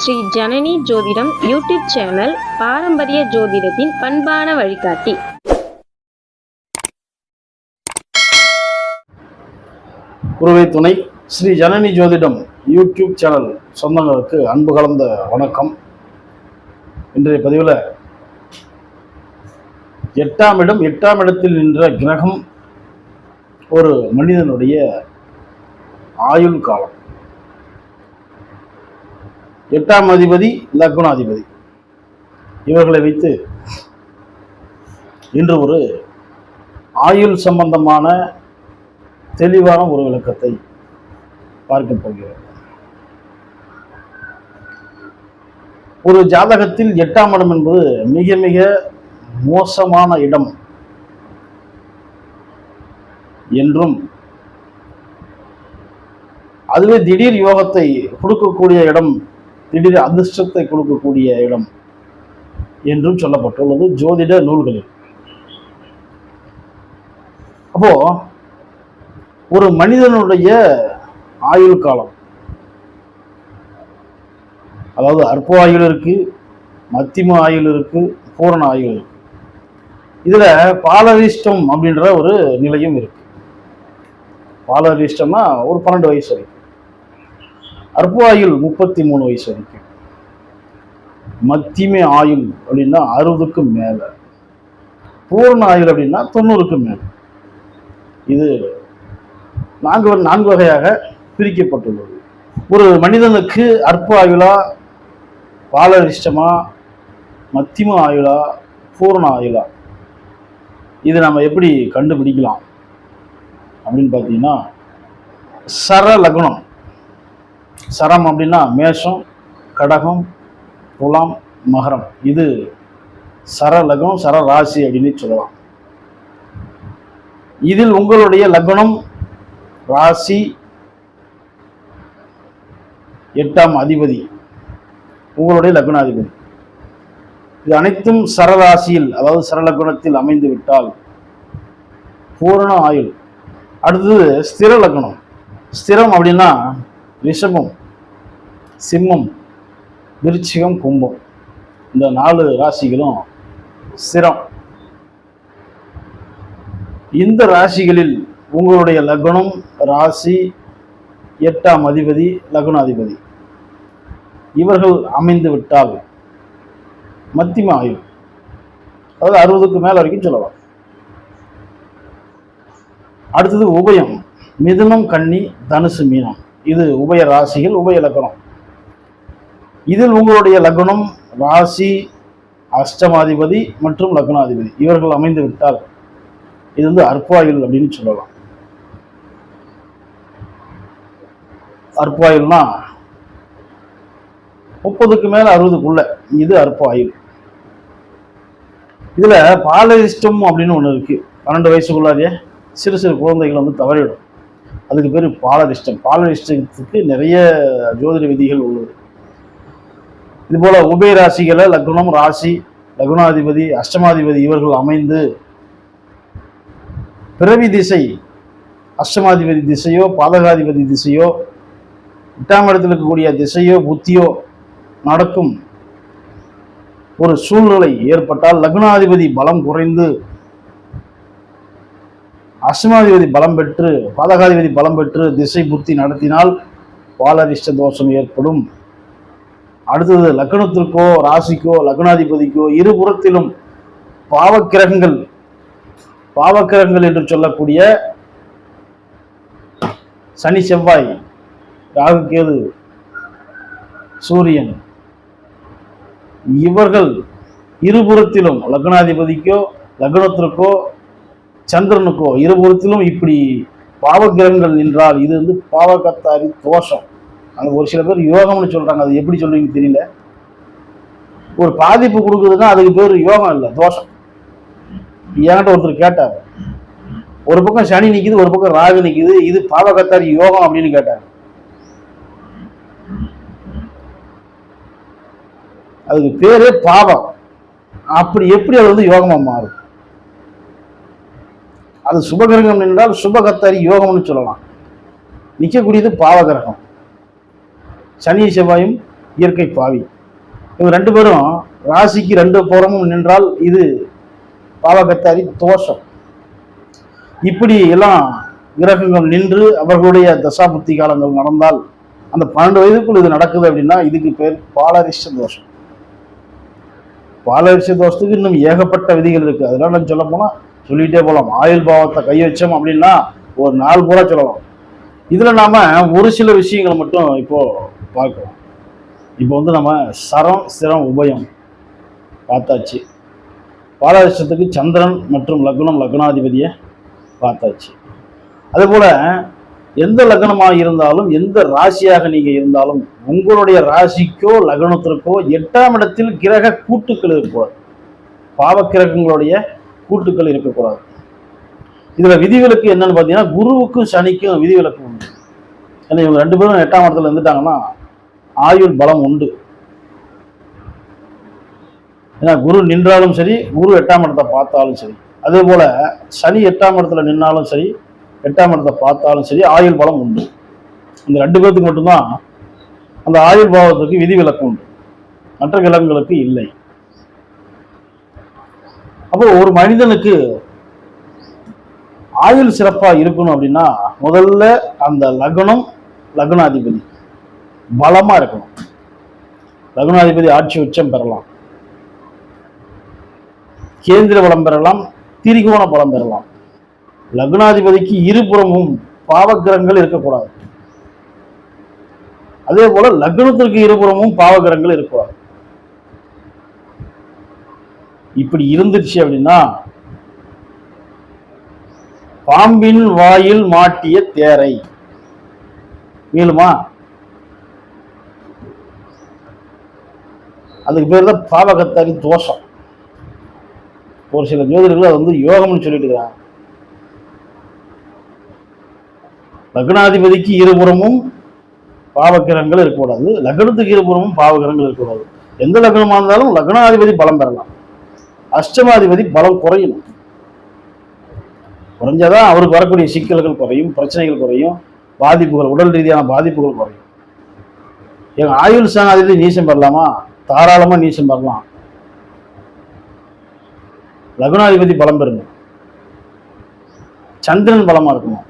ஸ்ரீ ஜனனி ஜோதிடம் YouTube channel பாரம்பரிய ஜோதிடத்தின் பண்பான வழிகாட்டி. குருவை துணை ஸ்ரீ ஜனனி ஜோதிடம் யூடியூப் சேனல் சொந்தங்களுக்கு அன்பு கலந்த வணக்கம். இன்றைய பதிவில் எட்டாம் இடம் எட்டாம் இடத்தில் நின்ற கிரகம் ஒரு மனிதனுடைய ஆயுள் காலம். எட்டாம் அதிபதி லக்னாதிபதி. இவர்களை வைத்து இன்று ஒரு ஆயுள் சம்பந்தமான தெளிவான ஒரு விளக்கத்தை பார்க்க போகிறோம் ஒரு ஜாதகத்தில் எட்டாம் இடம் என்பது மிக மிக மோசமான இடம் என்றும் அதுவே திடீர் யோகத்தை கொடுக்கக்கூடிய இடம் திடீர் அதிர்ஷ்டத்தை கொடுக்கக்கூடிய இடம் என்றும் சொல்லப்பட்டுள்ளது ஜோதிட நூல்களில். அப்போ ஒரு மனிதனுடைய ஆயுள் காலம் அதாவது அற்ப ஆயுள் இருக்கு மத்திம ஆயுள் இருக்கு பூரண ஆயுள் இருக்கு. இதுல பாலரிஷ்டம் அப்படின்ற ஒரு நிலையும் இருக்கு. பாலரிஷ்டம்னா ஒரு பன்னெண்டு வயசு வரைக்கும். அற்ப ஆயுள் முப்பத்தி மூணு வயசு வரைக்கும். மத்தியமே ஆயுள் அப்படின்னா அறுபதுக்கும் மேலே. பூரண ஆயுள் அப்படின்னா தொண்ணூறுக்கும் மேலே. இது நான்கு நான்கு வகையாக பிரிக்கப்பட்டுள்ளது. ஒரு மனிதனுக்கு அற்ப ஆயுளா பாலரிஷ்டமா மத்தியம ஆயுளா பூரண ஆயுளா? இது நம்ம எப்படி கண்டுபிடிக்கலாம்? அப்படின்னு பார்த்தீங்கன்னா சர லக்னம் சரம் அப்படின்னா மேஷம் கடகம் துலாம் மகரம். இது சர லக்னம் சர ராசி அப்படின்னு சொல்லலாம். இதில் உங்களுடைய லக்னம் ராசி எட்டாம் அதிபதி. உங்களுடைய லக்னாதிபதி. இது அனைத்தும் சரராசியில் அதாவது சரலக்னத்தில் அமைந்து விட்டால் பூரண ஆயுள். அடுத்தது ஸ்திர லக்னம். ஸ்திரம் அப்படின்னா ரிஷபம். சிம்மம் விருச்சிகம் கும்பம். இந்த நாலு ராசிகளும் சிரம். இந்த ராசிகளில் உங்களுடைய லக்னம் ராசி எட்டாம் அதிபதி லக்னாதிபதி. இவர்கள் அமைந்து விட்டால் மத்திம ஆயுள் அதாவது அறுபதுக்கு மேலே வரைக்கும் சொல்லலாம். அடுத்தது உபயம் மிதுனம் கன்னி தனுசு மீனம். இது உபய ராசிகள் உபய லக்கணம் இதில் உங்களுடைய லக்னம் ராசி அஷ்டமாதிபதி மற்றும் லக்னாதிபதி. இவர்கள் அமைந்து விட்டால் இது வந்து அற்பாயுள் அப்படின்னு சொல்லலாம். அற்பாயுள்னா முப்பதுக்கு மேல அறுபதுக்குள்ள இது அற்பாயுள் இதுல பாலரிஷ்டம் அப்படின்னு ஒண்ணு இருக்கு. பன்னெண்டு வயசுக்குள்ளாரியே சிறு சிறு குழந்தைகள் வந்து தவறிடும். அதுக்கு பேர் பாலரிஷ்டம் பாலரிஷ்டத்துக்கு நிறைய ஜோதிட விதிகள் உள்ளது. இது போல உபய ராசிகளை லக்னம் ராசி லக்னாதிபதி அஷ்டமாதிபதி இவர்கள் அமைந்து பிறவி திசை அஷ்டமாதிபதி திசையோ பாதகாதிபதி திசையோ எட்டாம் இடத்தில் இருக்கக்கூடிய திசையோ புத்தியோ நடக்கும் ஒரு சூழ்நிலை ஏற்பட்டால் லக்னாதிபதி பலம் குறைந்து அஷ்டமாதிபதி பலம் பெற்று பாதகாதிபதி பலம் பெற்று திசை புத்தி நடத்தினால் பாலரிஷ்ட தோஷம் ஏற்படும். அடுத்தது லக்னத்திற்கோ ராசிக்கோ லக்னாதிபதிக்கோ இருபுறத்திலும் பாவக்கிரகங்கள் பாவக்கிரகங்கள் என்று சொல்லக்கூடிய சனி செவ்வாய் ராகு கேது சூரியன். இவர்கள் இருபுறத்திலும் லக்னாதிபதிக்கோ லக்னத்திற்கோ சந்திரனுக்கோ இருபுறத்திலும் இப்படி பாவக்கிரகங்கள் நின்றால் இது வந்து பாவகத்தாரி தோஷம். அந்த ஒரு சில பேர் யோகம்னு சொல்றாங்க. அது எப்படி சொல்றீங்க தெரியல. ஒரு பாதிப்பு கொடுக்குதுன்னா அதுக்கு பேர் யோகம் இல்லை தோஷம். என்கிட்ட ஒருத்தர் கேட்டார். ஒரு பக்கம் சனி நிக்குது ஒரு பக்கம் ராகு நிற்கிது இது பாவகத்தாரி யோகம் அப்படின்னு கேட்டார். அதுக்கு பேரே பாவம். அப்படி எப்படி அது வந்து யோகமா மாறும்? அது சுபகிரகம் என்றால் சுபகத்தாரி யோகம்னு சொல்லலாம். நிற்கக்கூடியது பாவகிரகம் சனி செவ்வாயும் இயற்கை பாவி. இவங்க ரெண்டு பேரும் ராசிக்கு ரெண்டு புறமும் நின்றால் இது பாவகத்தாரி தோஷம். இப்படி எல்லாம் கிரகங்கள் நின்று அவர்களுடைய தசாபுத்தி காலங்கள் நடந்தால் அந்த பன்னெண்டு வயதுக்குள் இது நடக்குது அப்படின்னா இதுக்கு பேர் பாலரிஷ தோஷம். பாலரிஷ தோஷத்துக்கு இன்னும் ஏகப்பட்ட விதிகள் இருக்கு. அதெல்லாம் நம்ம சொல்ல போனால் சொல்லிகிட்டே போகலாம் ஆயுள் பாவத்தை கை வச்சோம் அப்படின்னா ஒரு நாள் பூரா சொல்லலாம். இதுல நாம் ஒரு சில விஷயங்களை மட்டும் இப்போ பார்க்கலாம் இப்போ வந்து நம்ம சரம் சிரம் உபயம் பார்த்தாச்சு. பாலரிஷத்துக்கு சந்திரன் மற்றும் லக்னம் லக்னாதிபதியை பார்த்தாச்சு. அதுபோல் எந்த லக்னமாக இருந்தாலும் எந்த ராசியாக நீங்கள் இருந்தாலும் உங்களுடைய ராசிக்கோ லக்னத்திற்கோ எட்டாம் இடத்தில் கிரக கூட்டுக்கள் இருக்கக்கூடாது. பாவக்கிரகங்களுடைய கூட்டுக்கள் இருக்கக்கூடாது. இதில் விதிவிலக்கு என்னன்னு பார்த்தீங்கன்னா குருவுக்கும் சனிக்கும் விதிவிலக்கு உண்டு. ஏன்னா இவங்க ரெண்டு பேரும் எட்டாம் இடத்துல இருந்துட்டாங்கன்னா ஆயுள் பலம் உண்டு. ஏன்னா குரு நின்றாலும் சரி குரு எட்டாம் இடத்தை பார்த்தாலும் சரி அதே போல சனி எட்டாம் இடத்துல நின்னாலும் சரி எட்டாம் இடத்தை பார்த்தாலும் சரி ஆயுள் பலம் உண்டு. இந்த ரெண்டு பேர்த்துக்கு மட்டும்தான் அந்த ஆயுள் பாவத்துக்கு விதிவிலக்கு உண்டு. மற்ற கிழங்குகளுக்கு இல்லை. அப்போ ஒரு மனிதனுக்கு ஆயுள் சிறப்பாக இருக்கணும் அப்படின்னா முதல்ல அந்த லக்னம் லக்னாதிபதி. பலமாக இருக்கணும். லக்னாதிபதி ஆட்சி உச்சம் பெறலாம். கேந்திர பலம் பெறலாம் திரிகோண பலம் பெறலாம். லக்னாதிபதிக்கு இருபுறமும் பாவகிரகங்கள் இருக்கக்கூடாது. அதே போல லக்னத்திற்கு இருபுறமும் பாவகிரகங்கள் இருக்கக்கூடாது. இப்படி இருந்துச்சு அப்படின்னா பாம்பின் வாயில் மாட்டிய தேரை. மீளுமா அதுக்கு பேர் தான் பாவகத்தாரி தோஷம். ஒரு சில ஜோதிடர்கள் அது வந்து யோகம்னு சொல்லிட்டு இருக்கிறாங்க லக்னாதிபதிக்கு இருபுறமும் பாவக்கிரகங்கள் இருக்கக்கூடாது. லக்னத்துக்கு இருபுறமும் பாவக்கிரகங்கள் இருக்கக்கூடாது. எந்த லக்னமாக இருந்தாலும் லக்னாதிபதி பலம் பெறலாம். அஷ்டமாதிபதி பலம் குறையும். குறைஞ்சாதான் அவருக்கு வரக்கூடிய சிக்கல்கள் குறையும் பிரச்சனைகள் குறையும் பாதிப்புகள் உடல் ரீதியான பாதிப்புகள் குறையும். எங்கள் ஆயுள் சாணாதிபதி நீசம் பெறலாமா? தாராளமா நீச்சம் பெறலாம் லகுனாதிபதி பலம் பெறுங்க சந்திரன் பலமா இருக்கணும்.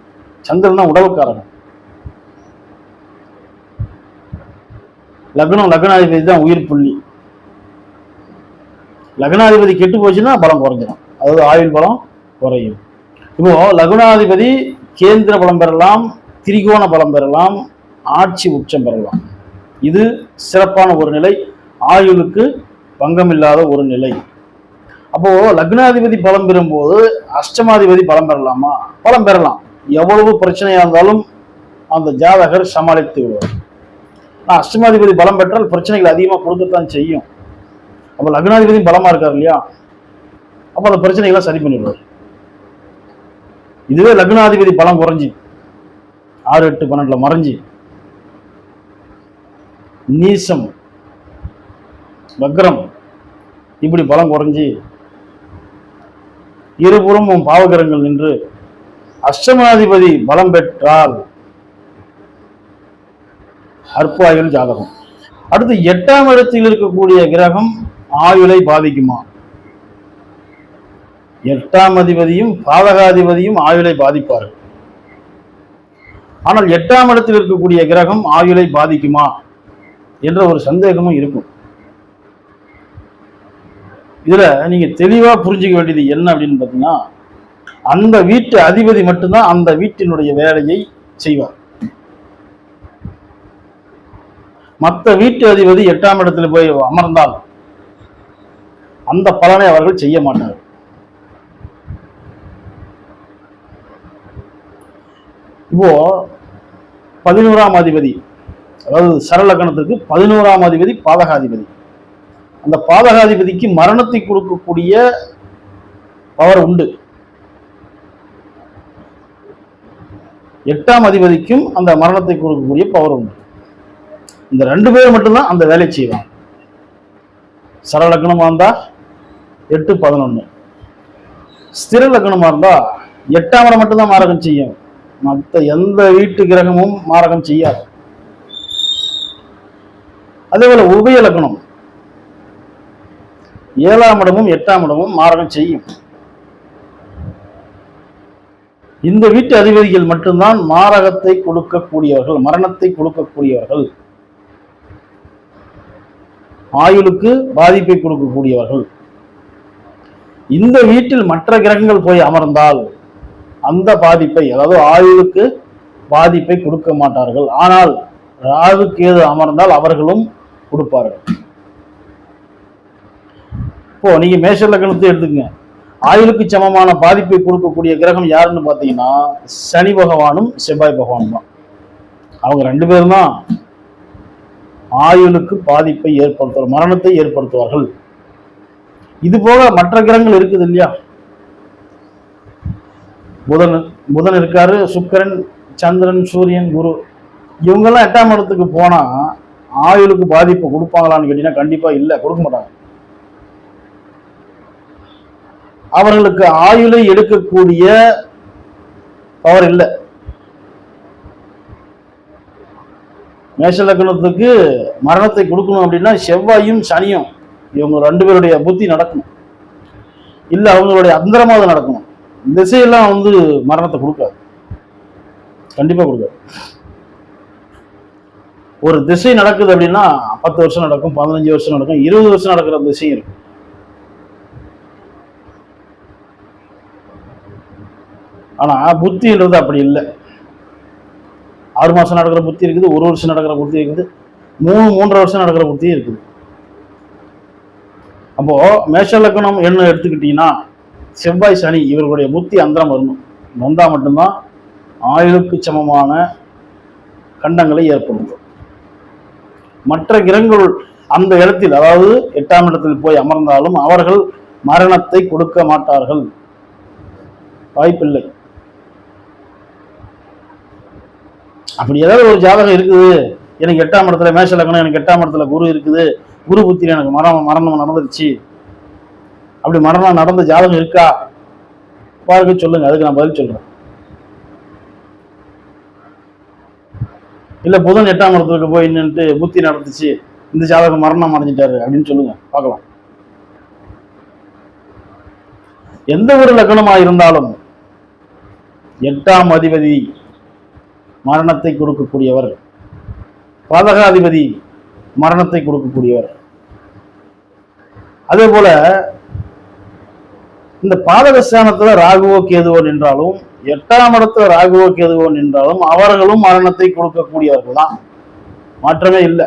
சந்திரன் தான் உடவுக்காரன் லக்னம் லக்னாதிபதி தான் உயிர் புள்ளி. லக்னாதிபதி கெட்டு போச்சுன்னா பலம் குறைஞ்சிடும் அதாவது ஆயுள் பலம் குறையும். இப்போ லகுனாதிபதி கேந்திர பலம் பெறலாம் திரிகோண பலம் பெறலாம் ஆட்சி உச்சம் பெறலாம். இது சிறப்பான ஒரு நிலை. ஆயுளுக்கு பங்கமில்லாத ஒரு நிலை. அப்போ லக்னாதிபதி பலம் பெறும்போது அஷ்டமாதிபதி பலம் பெறலாமா? பலம் பெறலாம். எவ்வளவு பிரச்சனையாக இருந்தாலும் அந்த ஜாதகர் சமாளித்து விடுவார். ஆனால் அஷ்டமாதிபதி பலம் பெற்றால் பிரச்சனைகள் அதிகமாக கொடுக்கத்தான் செய்யும். அப்போ லக்னாதிபதி பலமா இருக்கார் இல்லையா? அப்போ அந்த பிரச்சனைகளை சரி பண்ணிவிடுவார் இதுவே லக்னாதிபதி பலம் குறைஞ்சி ஆறு எட்டு பன்னெண்டுல மறைஞ்சி நீசம் வக்ரம். இப்படி பலம் குறைஞ்சி இருபுறமும் பாவகரங்கள் நின்று அஷ்டமாதிபதி பலம் பெற்றால் அற்பாயுள் ஜாதகம். அடுத்து எட்டாம் இடத்தில் இருக்கக்கூடிய கிரகம் ஆயுளை பாதிக்குமா? எட்டாம் அதிபதியும் பாதகாதிபதியும் ஆயுளை பாதிப்பார்கள். ஆனால் எட்டாம் இடத்தில் இருக்கக்கூடிய கிரகம் ஆயுளை பாதிக்குமா? என்ற ஒரு சந்தேகமும் இருக்கும். இதுல நீங்க தெளிவா புரிஞ்சுக்க வேண்டியது என்ன அப்படின்னு பார்த்தீங்கன்னா அந்த வீட்டு அதிபதி மட்டும்தான் அந்த வீட்டினுடைய வேலையை செய்வார். மற்ற வீட்டு அதிபதி எட்டாம் இடத்துல போய் அமர்ந்தால் அந்த பலனை அவர்கள் செய்ய மாட்டார்கள் இப்போ பதினோராம் அதிபதி அதாவது சரலக்கணத்துக்கு பதினோராம் அதிபதி பாதகாதிபதி. அந்த பாதகாதிபதிக்கு மரணத்தை கொடுக்கக்கூடிய பவர் உண்டு. எட்டாம் அதிபதிக்கும் அந்த மரணத்தை கொடுக்கக்கூடிய பவர் உண்டு. இந்த ரெண்டு பேர் மட்டும்தான் அந்த வேலை செய்வாங்க. சரலக்கணமா இருந்தா எட்டு பதினொன்னு. ஸ்திர லக்னமாக இருந்தா எட்டாம் இடம் மட்டும்தான் மாரகம் செய்யும். மற்ற எந்த வீட்டு கிரகமும் மாரகம் செய்யாது. அதே போல உபய லக்னம். ஏழாம் இடமும் எட்டாம் இடமும் மாரகம் செய்யும். இந்த வீட்டு அதிபதிகள் மட்டும்தான் மாரகத்தை கொடுக்கக்கூடியவர்கள் மரணத்தை கொடுக்கக்கூடியவர்கள். ஆயுளுக்கு பாதிப்பை கொடுக்கக்கூடியவர்கள். இந்த வீட்டில் மற்ற கிரகங்கள் போய் அமர்ந்தால் அந்த பாதிப்பை அதாவது ஆயுளுக்கு பாதிப்பை கொடுக்க மாட்டார்கள். ஆனால் ராகு கேது அமர்ந்தால் அவர்களும் கொடுப்பார்கள். இப்போ நீங்க மேஷ லக்னத்தை எடுத்துக்கங்க. ஆயுளுக்கு சமமான பாதிப்பை கொடுக்கக்கூடிய கிரகம் யாருன்னு பார்த்தீங்கன்னா சனி பகவானும் செவ்வாய் பகவானும் தான் அவங்க ரெண்டு பேரும் தான் ஆயுளுக்கு பாதிப்பை ஏற்படுத்துவார் மரணத்தை ஏற்படுத்துவார்கள். இது போக மற்ற கிரகங்கள் இருக்குது இல்லையா? புதன் புதன் இருக்காரு சுக்கிரன் சந்திரன் சூரியன் குரு. இவங்கெல்லாம் எட்டாம் இடத்துக்கு போனா ஆயுளுக்கு பாதிப்பு கொடுப்பாங்களான்னு கேட்டீங்கன்னா கண்டிப்பா இல்லை கொடுக்க மாட்டாங்க. அவர்களுக்கு ஆயுளை எடுக்கக்கூடிய பவர் இல்லை. மேஷ லக்னத்துக்கு மரணத்தை கொடுக்கணும் அப்படின்னா செவ்வாயும் சனியும் இவங்க ரெண்டு பேருடைய புத்தி நடக்கணும். இல்லை அவங்களுடைய அந்தரமாக நடக்கணும். திசையெல்லாம் வந்து மரணத்தை கொடுக்காது. கண்டிப்பாக கொடுக்காது. ஒரு திசை நடக்குது அப்படின்னா பத்து வருஷம் நடக்கும் பதினஞ்சு வருஷம் நடக்கும் இருபது வருஷம் நடக்கிற திசையும் இருக்கும். ஆனால் புத்தின்றது அப்படி இல்லை. ஆறு மாதம் நடக்கிற புத்தி இருக்குது ஒரு வருஷம் நடக்கிற புத்தி இருக்குது மூணு மூன்றரை வருஷம் நடக்கிற புத்தியும் இருக்குது. அப்போது மேஷ லக்கணம் என்ன எடுத்துக்கிட்டீங்கன்னா செவ்வாய் சனி இவர்களுடைய புத்தி அந்தரம் வரணும். வந்தால் மட்டும்தான் ஆயுளுக்கு சமமான கண்டங்களை ஏற்படுத்தும் மற்ற கிரகங்கள் அந்த இடத்தில் அதாவது எட்டாம் இடத்தில் போய் அமர்ந்தாலும் அவர்கள் மரணத்தை கொடுக்க மாட்டார்கள். வாய்ப்பில்லை. அப்படி ஏதாவது ஒரு ஜாதகம் இருக்குது. எனக்கு எட்டாம் இடத்துல மேஷ லக்னம் எனக்கு எட்டாம் இடத்துல குரு இருக்குது. குரு புத்தியில் எனக்கு மரணம் மரணம் நடந்துருச்சு. அப்படி மரணம் நடந்த ஜாதகம் இருக்கா? பாருங்க சொல்லுங்க. அதுக்கு நான் பதில் சொல்றேன். இல்ல புதன் எட்டாம் இடத்துக்கு போய் நின்னுட்டு புத்தி நடந்துச்சு. இந்த ஜாதகம் மரணம் அடைஞ்சிட்டாரு அப்படின்னு சொல்லுங்க. பார்க்கலாம். எந்த ஒரு லக்கணமா இருந்தாலும் எட்டாம் அதிபதி மரணத்தை கொடுக்கக்கூடியவர். பாதகாதிபதி மரணத்தை கொடுக்கக்கூடியவர். அதே போல இந்த பாதகஸ்தானத்தில் ராகுவோ கேதுவோ நின்றாலும் எட்டாம் இடத்துல ராகுவோ கேதுவோ நின்றாலும் அவர்களும் மரணத்தை கொடுக்கக்கூடியவர்கள் தான் மாற்றமே இல்லை.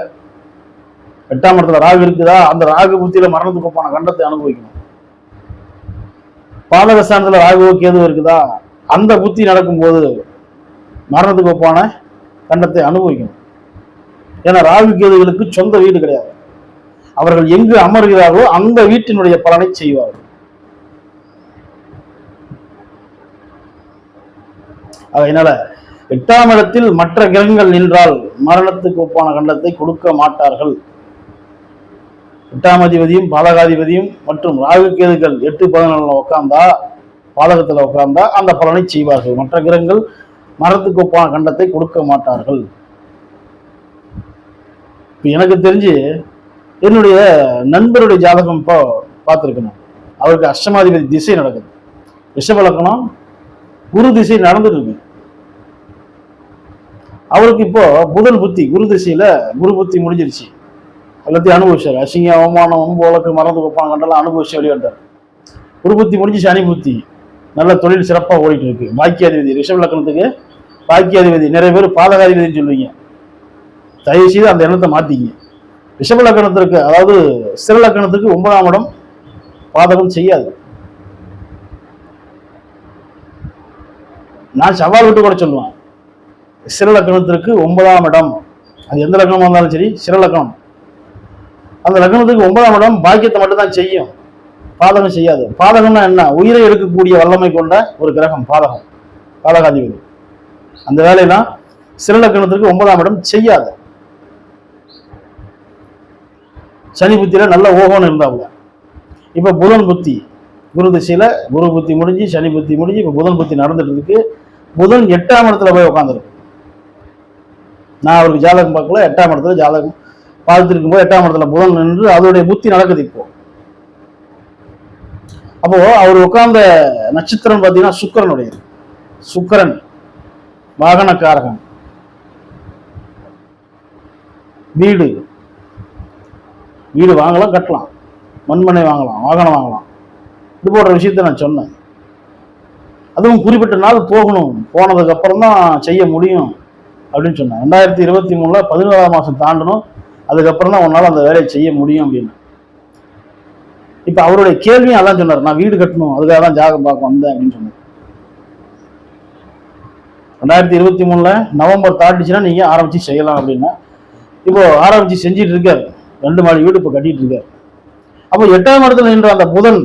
எட்டாம் இடத்துல ராகு இருக்குதா? அந்த ராகு புத்தியில மரணத்துக்கு ஒப்பான கண்டத்தை அனுபவிக்கணும். பாதகஸ்தானத்தில் ராகுவோ கேதுவோ இருக்குதா? அந்த புத்தி நடக்கும்போது மரணத்துக்கு ஒப்பான கண்டத்தை அனுபவிக்கணும். ஏன்னா ராகு கேதுகளுக்கு சொந்த வீடு கிடையாது. அவர்கள் எங்கு அமர்கிறார்களோ அந்த வீட்டினுடைய பலனை செய்வார்கள். அதனால எட்டாம் இடத்தில் மற்ற கிரகங்கள் நின்றால் மரணத்துக்கு ஒப்பான கண்டத்தை கொடுக்க மாட்டார்கள். எட்டாம் அதிபதியும் பாலகாதிபதியும் மற்றும் ராகு கேதுகள் எட்டு பதினாலுல உட்கார்ந்தா பாதகத்துல உட்கார்ந்தா அந்த பலனை செய்வார்கள். மற்ற கிரகங்கள் மரத்துக்கு ஒப்பான கண்டத்தை கொடுக்க மாட்டார்கள். இப்ப எனக்கு தெரிஞ்சு என்னுடைய நண்பருடைய ஜாதகம் இப்போ பார்த்துருக்கணும். அவருக்கு அஷ்டமாதிபதி திசை நடக்குது. ரிஷபலக்கணம் குரு திசை நடந்துட்டு இருக்கு அவருக்கு இப்போ புதன் புத்தி குரு திசையில குரு புத்தி முடிஞ்சிருச்சு. எல்லாத்தையும் அனுபவிச்சார். அசிங்க அவமானம் போலக்கு வழக்கு மறந்து ஒப்பான கண்டெல்லாம் அனுபவிச்சு வெளிவந்தார் குரு புத்தி முடிஞ்சு சனி புத்தி. நல்ல தொழில் சிறப்பாக ஓடிட்டு இருக்கு. பாக்கியாதிபதி ரிஷப் லக்னத்துக்கு பாக்கியாதிபதி நிறைய பேர் பாதகாதிபதினு சொல்லுவீங்க. தயவு செய்து அந்த எண்ணத்தை மாத்திங்க விஷபலக்கணத்திற்கு அதாவது சிறலக்கணத்துக்கு ஒன்பதாம் இடம் பாதகம் செய்யாது. நான் சவால் விட்டு கூட சொல்லுவேன். சிற ஒன்பதாம் இடம். அது எந்த லக்கணமாக இருந்தாலும் சரி சிற அந்த லக்னத்துக்கு ஒன்பதாம் இடம் பாக்கியத்தை மட்டும் தான் செய்யும். பாதகம் செய்யாது. பாதகம்னா என்ன? உயிரை எடுக்கக்கூடிய வல்லமை கொண்ட ஒரு கிரகம் பாதகம். பாதகாதிபதி. அந்த வேலையெல்லாம் சில லக்னத்திற்கு ஒன்பதாம் இடம் செய்யாது. சனி புத்தியில நல்ல ஓகோன்னு இருந்தாங்க. இப்ப புதன் புத்தி குரு திசையில குரு புத்தி முடிஞ்சு சனி புத்தி முடிஞ்சு இப்ப புதன் புத்தி நடந்துட்டு இருக்கு. புதன் எட்டாம் இடத்துல போய் உட்காந்துருக்கு நான் அவருக்கு ஜாதகம் பார்க்கல எட்டாம் இடத்துல ஜாதகம் பார்த்துருக்கும் போது எட்டாம் இடத்துல புதன் நின்று அதோடைய புத்தி நடக்குது இப்போ. அப்போ அவர் உட்கார்ந்த நட்சத்திரம் பார்த்தீங்கன்னா சுக்கரனுடைய சுக்கரன். வாகனக்காரகன் வீடு. வீடு வாங்கலாம் கட்டலாம். மண்மனை வாங்கலாம் வாகனம் வாங்கலாம். இது போன்ற விஷயத்த நான் சொன்னேன். அதுவும் குறிப்பிட்ட நாள் போகணும். போனதுக்கு அப்புறம் தான் செய்ய முடியும் அப்படின்னு சொன்னேன். ரெண்டாயிரத்தி இருபத்தி மூணுல பதினோராம் மாசம் தாண்டணும். அதுக்கப்புறம் தான் உன்னால அந்த வேலையை செய்ய முடியும் அப்படின்னு. இப்ப அவருடைய கேள்வியும் அதான் சொன்னார். நான் வீடு கட்டணும். அதுக்காக தான் ஜாகம் பார்க்க வந்தேன் அப்படின்னு சொன்னார். ரெண்டாயிரத்தி இருபத்தி மூணுல நவம்பர் தாண்டிச்சுன்னா நீங்க ஆரம்பித்து செய்யலாம் அப்படின்னா இப்போ ஆரம்பித்து செஞ்சிட்டு இருக்காரு ரெண்டு மாடி வீடு இப்போ கட்டிட்டு இருக்காரு அப்போ எட்டாம் இடத்துல நின்ற அந்த புதன்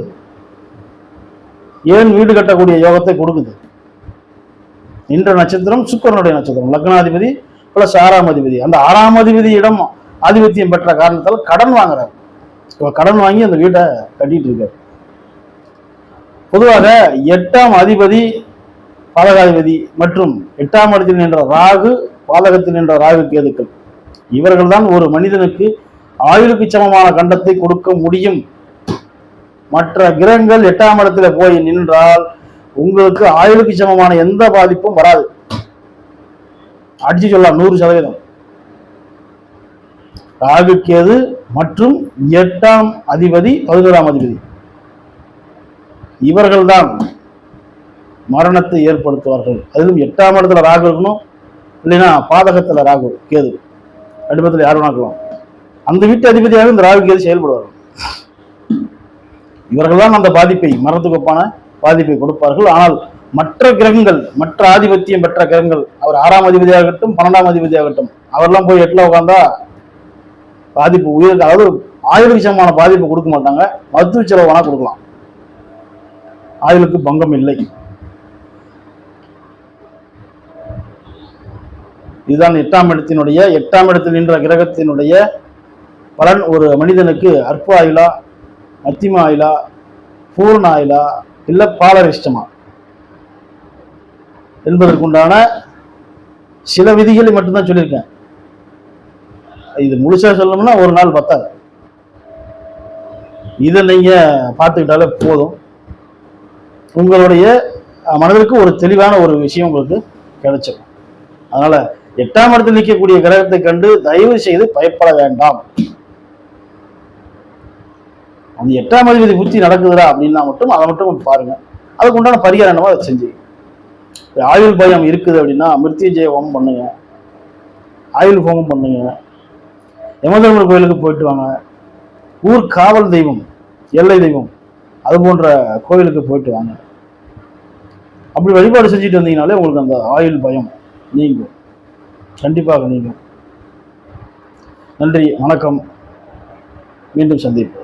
ஏன் வீடு கட்டக்கூடிய யோகத்தை கொடுக்குது? நின்ற நட்சத்திரம் சுக்கரனுடைய நட்சத்திரம் லக்னாதிபதி பிளஸ் ஆறாம் அதிபதி. அந்த ஆறாம் அதிபதியிடம் ஆதிபத்தியம் பெற்ற காரணத்தால் கடன் வாங்குறாரு. இப்போ கடன் வாங்கி அந்த வீட்டை கட்டிட்டு இருக்காரு பொதுவாக எட்டாம் அதிபதி பாதகாதிபதி மற்றும் எட்டாம் இடத்தில் நின்ற ராகு பாதகத்தில் நின்ற ராகு கேதுக்கள். இவர்கள்தான் ஒரு மனிதனுக்கு ஆயுளுக்கு சமமான கண்டத்தை கொடுக்க முடியும். மற்ற கிரகங்கள் எட்டாம் இடத்துல போய் நின்றால் உங்களுக்கு ஆயுளுக்கு சமமான எந்த பாதிப்பும் வராது. அடிச்சு சொல்லலாம் நூறு சதவீதம். ராகு கேது மற்றும் எட்டாம் அதிபதி பதினோராம் அதிபதி. இவர்கள்தான் மரணத்தை ஏற்படுத்துவார்கள். அதிலும் எட்டாம் இடத்துல ராகு இருக்கணும். இல்லைன்னா பாதகத்துல ராகு கேது. அடிபத்தில் யார் வேணாக்கலாம் அந்த வீட்டு அதிபதியாக இந்த ராகு கேது செயல்படுவார்கள். இவர்கள்தான் அந்த பாதிப்பை மரணத்துக்குப்பான பாதிப்பை கொடுப்பார்கள். ஆனால் மற்ற கிரகங்கள் மற்ற ஆதிபத்தியம் பெற்ற கிரகங்கள் அவர் ஆறாம் அதிபதியாகட்டும் பன்னெண்டாம் அதிபதியாகட்டும் அவர்லாம் போய் எட்டில் உட்காந்தா பாதிப்பு உயிருக்கு அதாவது ஆயுளுக்கு சமமான பாதிப்பு கொடுக்க மாட்டாங்க. மருத்துவ செலவு வேணா கொடுக்கலாம். ஆயுளுக்கு பங்கம் இல்லை. இதுதான் எட்டாம் இடத்தினுடைய எட்டாம் இடத்தில் நின்ற கிரகத்தினுடைய பலன். ஒரு மனிதனுக்கு அற்ப ஆயுளா மத்தியம ஆயுளா பூர்ண ஆயுளா இல்ல பாலரிஷ்டமா என்பதற்குண்டான சில விதிகளை மட்டும்தான் சொல்லியிருக்கேன். இது முழுசா சொல்லணும்னா ஒரு நாள் பத்தாது. இதை நீங்க பார்த்துக்கிட்டாலே போதும். உங்களுடைய மனதிற்கு ஒரு தெளிவான ஒரு விஷயம் உங்களுக்கு கிடைச்சிடும் அதனால எட்டாம் இடத்தில் நிற்கக்கூடிய கிரகத்தை கண்டு தயவு செய்து பயப்பட வேண்டாம். அந்த எட்டாம் அதிபதி புத்தி நடக்குதுடா அப்படின்னா மட்டும் அதை மட்டும் பாருங்க. அதுக்கு உண்டான பரிகாரம் என்னமோ அதை செஞ்சு. ஆயுள் பயம் இருக்குது அப்படின்னா மிருத்யுஜய ஹோமம் பண்ணுங்க. ஆயுள் ஹோமம் பண்ணுங்க. யமதர்மர் கோயிலுக்கு போயிட்டு வாங்க. ஊர் காவல் தெய்வம் எல்லை தெய்வம் அது போன்ற கோயிலுக்கு போயிட்டு வாங்க. அப்படி வழிபாடு செஞ்சுட்டு வந்தீங்கனாலே உங்களுக்கு அந்த ஆயுள் பயம் நீங்கும். கண்டிப்பாக நீங்கும் நன்றி வணக்கம். மீண்டும் சந்திப்போம்.